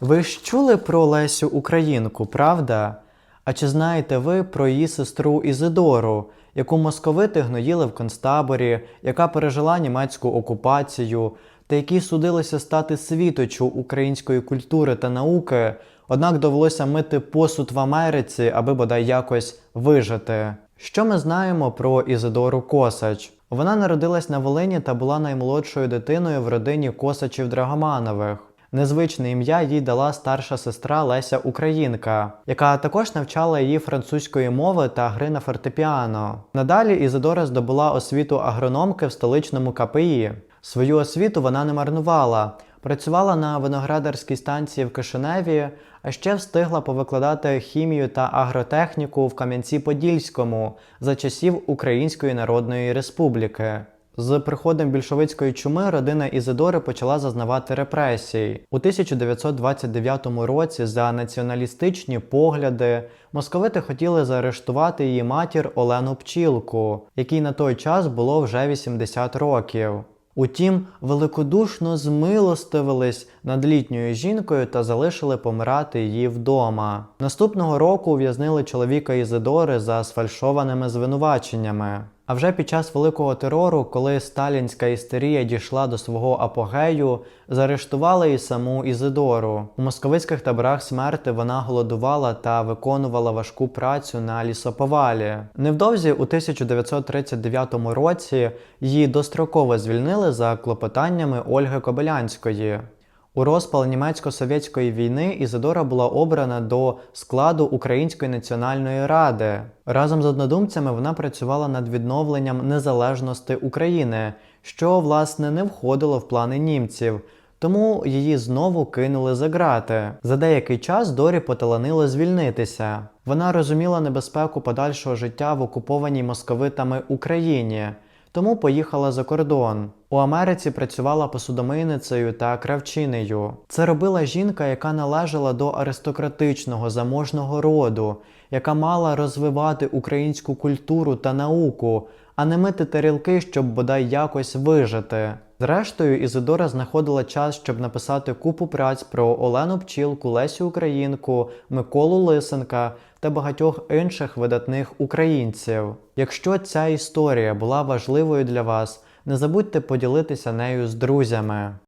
Ви ж чули про Лесю Українку, правда? А чи знаєте ви про її сестру Ізидору, яку московити гноїли в концтаборі, яка пережила німецьку окупацію, та якій судилося стати світочу української культури та науки, однак довелося мити посуд в Америці, аби бодай якось вижити? Що ми знаємо про Ізидору Косач? Вона народилась на Волині та була наймолодшою дитиною в родині Косачів Драгоманових. Незвичне ім'я їй дала старша сестра Леся Українка, яка також навчала її французької мови та гри на фортепіано. Надалі Ізидора здобула освіту агрономки в столичному КПІ. Свою освіту вона не марнувала. Працювала на виноградарській станції в Кишиневі, а ще встигла повикладати хімію та агротехніку в Кам'янці-Подільському за часів Української Народної Республіки. З приходом більшовицької чуми родина Ізидори почала зазнавати репресій. У 1929 році за націоналістичні погляди московити хотіли заарештувати її матір Олену Пчілку, якій на той час було вже 80 років. Утім, великодушно змилостивились над літньою жінкою та залишили помирати її вдома. Наступного року ув'язнили чоловіка Ізидори за сфальшованими звинуваченнями. А вже під час великого терору, коли сталінська істерія дійшла до свого апогею, заарештували і саму Ізидору. У московицьких таборах смерти вона голодувала та виконувала важку працю на лісоповалі. Невдовзі у 1939 році її достроково звільнили за клопотаннями Ольги Кобилянської. У розпал німецько-совєтської війни Ізидора була обрана до складу Української національної ради. Разом з однодумцями вона працювала над відновленням незалежності України, що власне не входило в плани німців. Тому її знову кинули за грати. За деякий час Дорі поталанило звільнитися. Вона розуміла небезпеку подальшого життя в окупованій московитами Україні тому поїхала за кордон. У Америці працювала посудомийницею та кравчинею. Це робила жінка, яка належала до аристократичного заможного роду, яка мала розвивати українську культуру та науку, а не мити тарілки, щоб бодай якось вижити. Зрештою, Ізидора знаходила час, щоб написати купу праць про Олену Пчілку, Лесю Українку, Миколу Лисенка та багатьох інших видатних українців. Якщо ця історія була важливою для вас, не забудьте поділитися нею з друзями.